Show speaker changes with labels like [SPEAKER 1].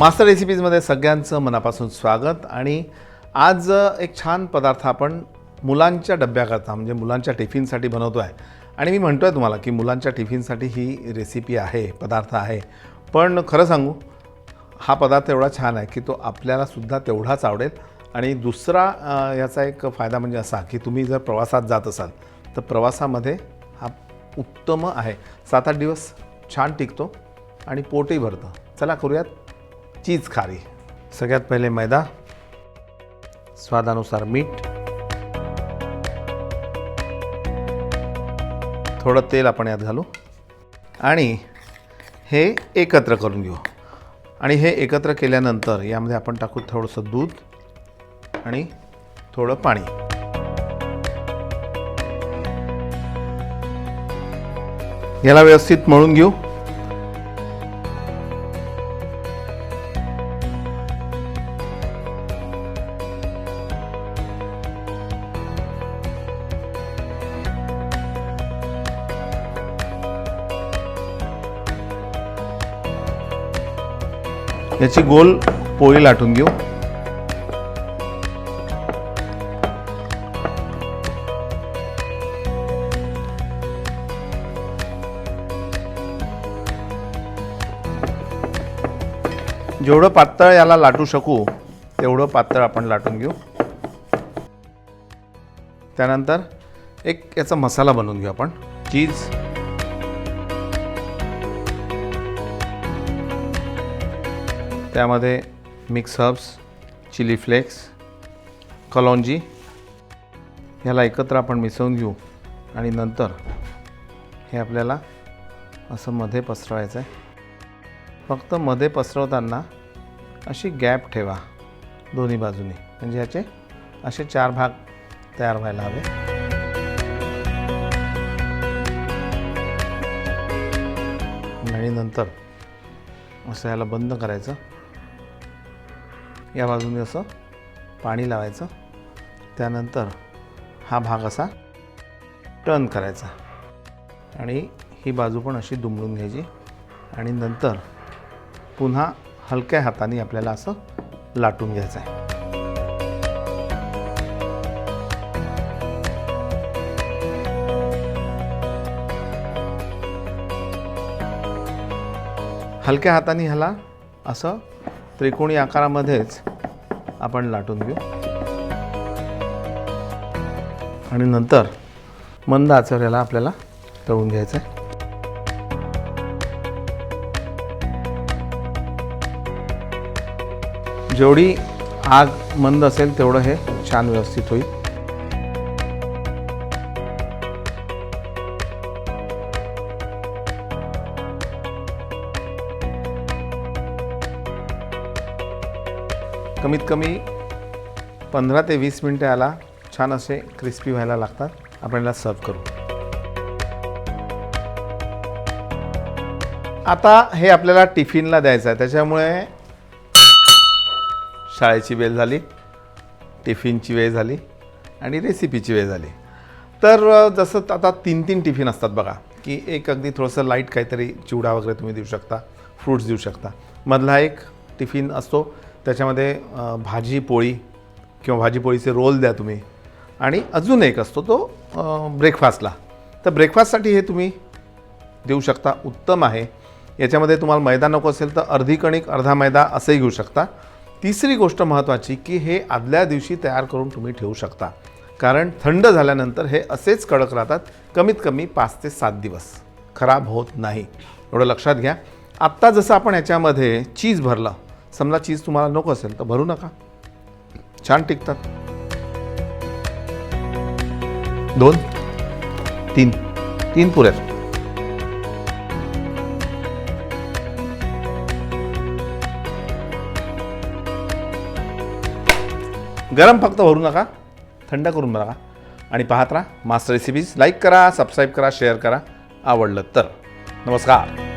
[SPEAKER 1] Master रेसिपीजमध्ये सगळ्यांचं मनापासून स्वागत आणि आज एक छान पदार्थ आपण मुलांच्या डब्याकरता म्हणजे मुलांच्या टिफिनसाठी बनवतो आहे आणि मी म्हणतो आहे तुम्हाला की मुलांच्या टिफिनसाठी ही रेसिपी आहे पदार्थ आहे. पण खरं सांगू हा पदार्थ एवढा छान आहे की तो आपल्यालासुद्धा तेवढाच आवडेल. आणि दुसरा याचा एक फायदा म्हणजे असा की तुम्ही जर प्रवासात जात असाल तर प्रवासामध्ये हा उत्तम आहे. सात आठ दिवस छान टिकतो आणि पोटही भरतं. चला करूयात. चीज खारी. सगळ्यात पहिले मैदा स्वादानुसार मीठ थोडं तेल आपण यात घालू आणि हे एकत्र करून घेऊ. आणि हे एकत्र केल्यानंतर यामध्ये आपण टाकू थोडंसं दूध आणि थोडं पाणी. याला व्यवस्थित मळून घेऊ. याची गोल पोळी लाटून घेऊ. जेवढं पातळ याला लाटू शकू तेवढं पातळ आपण लाटून घेऊ. त्यानंतर एक याचा मसाला बनवून घेऊ आपण. चीज. त्यामध्ये मिक्स हर्ब्स चिली फ्लेक्स कलौंजी ह्याला एकत्र आपण मिसळून घेऊ. आणि नंतर हे आपल्याला असं मध्ये पसरवायचं आहे फक्त मध्ये पसरवताना अशी गॅप ठेवा दोन्ही बाजूनी. म्हणजे ह्याचे असे चार भाग तयार व्हायला हवे. आणि नंतर असं ह्याला बंद करायचं. या बाजूने असं पाणी लावायचं. त्यानंतर हा भाग असा टर्न करायचा. आणि ही बाजू पण अशी दुमडून घ्यायची. आणि नंतर पुन्हा हलक्या हाताने आपल्याला असं लाटून घ्यायचं आहे. हलक्या हाताने ह्याला असं त्रिकोणी आकारामध्येच आपण लाटून घेऊ. आणि नंतर मंद आचर याला आपल्याला तळून घ्यायचं आहे. जेवढी आग मंद असेल तेवढं हे छान व्यवस्थित होईल. कमीत कमी पंधरा ते वीस मिनटं याला छान असे क्रिस्पी व्हायला लागतात. आपण याला सर्व करू. आता हे आपल्याला टिफिनला द्यायचं आहे. त्याच्यामुळे शाळेची वेळ झाली टिफिनची वेळ झाली आणि रेसिपीची वेळ झाली. तर जसं आता तीन तीन टिफिन असतात बघा की एक अगदी थोडंसं लाइट काहीतरी चिवडा वगैरे तुम्ही देऊ शकता फ्रूट्स देऊ शकता. मधला एक टिफिन असतो त्याच्यामध्ये भाजी पोळी किंवा भाजी पोळीचे रोल द्या तुम्ही. आणि अजून एक असतो तो ब्रेकफास्टला. तर ब्रेकफास्टसाठी हे तुम्ही देऊ शकता उत्तम आहे. याच्यामध्ये तुम्हाला मैदा नको असेल तर अर्धी कणिक अर्धा मैदा असंही घेऊ शकता. तिसरी गोष्ट महत्त्वाची की हे आदल्या दिवशी तयार करून तुम्ही ठेवू शकता. कारण थंड झाल्यानंतर हे असेच कडक राहतात कमीत कमी पाच ते सात दिवस. खराब होत नाही. एवढं लक्षात घ्या. आत्ता जसं आपण याच्यामध्ये चीज भरलं समजा चीज तुम्हाला नको असेल तर भरू नका. छान टिकतात. दोन तीन तीन पुऱ्या. गरम फक्त भरू नका थंड करून बघा. आणि पाहत राहा मास्टर रेसिपीज लाईक करा सबस्क्राईब करा शेअर करा आवडलं तर. नमस्कार.